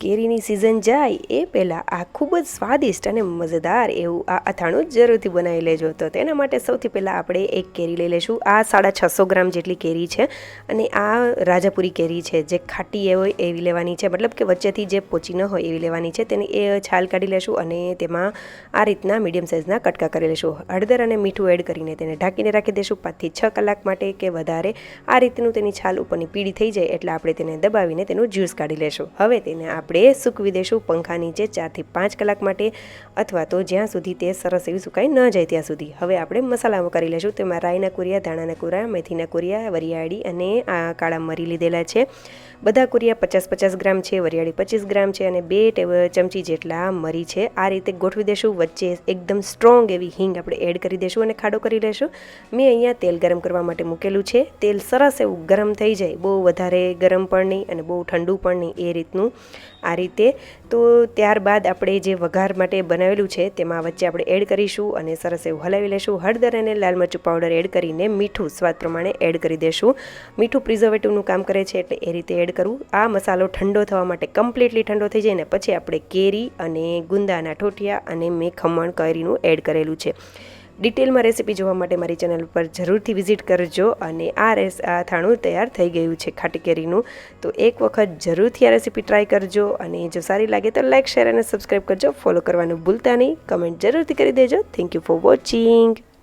કેરીની સિઝન જાય એ પહેલાં આ ખૂબ જ સ્વાદિષ્ટ અને મજેદાર એવું આ અથાણું જરૂરથી બનાવી લેજો. તો તેના માટે સૌથી પહેલાં આપણે એક કેરી લઈ લઈશું. આ સાડા છસો ગ્રામ જેટલી કેરી છે અને આ રાજાપુરી કેરી છે જે ખાટી એ હોય એવી લેવાની છે. મતલબ કે વચ્ચેથી જે પોચી ન હોય એવી લેવાની છે. તેની એ છાલ કાઢી લેશું અને તેમાં આ રીતના મીડિયમ સાઇઝના કટકા કરી લેશું. હળદર અને મીઠું એડ કરીને તેને ઢાંકીને રાખી દઈશું પાંચથી છ કલાક માટે કે વધારે. આ રીતનું તેની છાલ ઉપરની પીળી થઈ જાય એટલે આપણે તેને દબાવીને તેનું જ્યુસ કાઢી લેશું. હવે તેને આપણે સૂકવી દેશું પંખા નીચે ચારથી પાંચ કલાક માટે અથવા તો જ્યાં સુધી તે સરસ એવી સુકાઈ ન જાય ત્યાં સુધી. હવે આપણે મસાલામાં કરી લઈશું. તેમાં રાઈના કુરિયા, ધાણાના કુરા, મેથીના કુરિયા, વરિયાળી અને આ કાળા મરી લીધેલા છે. બધા કુરિયા પચાસ પચાસ ગ્રામ છે, વરિયાળી પચીસ ગ્રામ છે અને બે ટેબલ ચમચી જેટલા મરી છે. આ રીતે ગોઠવી દેશું. વચ્ચે એકદમ સ્ટ્રોંગ એવી હિંગ આપણે એડ કરી દઈશું અને ખાડો કરી લેશું. મેં અહીંયા તેલ ગરમ કરવા માટે મૂકેલું છે. તેલ સરસ એવું ગરમ થઈ જાય. બહુ વધારે ગરમ પણ નહીં અને બહુ ઠંડુ પણ નહીં એ રીતનું. આ રીતે. તો ત્યારબાદ આપણે જે વઘાર માટે બનાવેલું છે, તેમાં વચ્ચે આપણે એડ કરીશું અને સરસ એવું હલાવી લેશું. હળદર અને લાલ મરચું પાવડર એડ કરીને મીઠું સ્વાદ પ્રમાણે એડ કરી દેશું. મીઠું પ્રિઝર્વેટિવનું કામ કરે છે એટલે એ રીતે એડ કરવું આ મસાલો ઠંડો થવા માટે કમ્પ્લીટલી ઠંડો થઈ જાય ને પછી આપણે કેરી અને ગુંદાના ઠોઠિયા અને મેં ખમણ, કેરીનું એડ કરેલું છે. ડિટેલમાં રેસીપી જોવા માટે મારી ચેનલ પર જરૂરથી વિઝિટ કરજો અને આ રેસ, આ થાણું તૈયાર થઈ ગયું છે ખાટી કેરીનું તો એક વખત જરૂરથી આ રેસીપી ટ્રાય કરજો અને જો સારી લાગે તો લાઇક શેર અને સબસ્ક્રાઈબ કરજો. ફોલો કરવાનું ભૂલતા નહીં. કમેન્ટ જરૂરથી કરી દેજો. Thank you for watching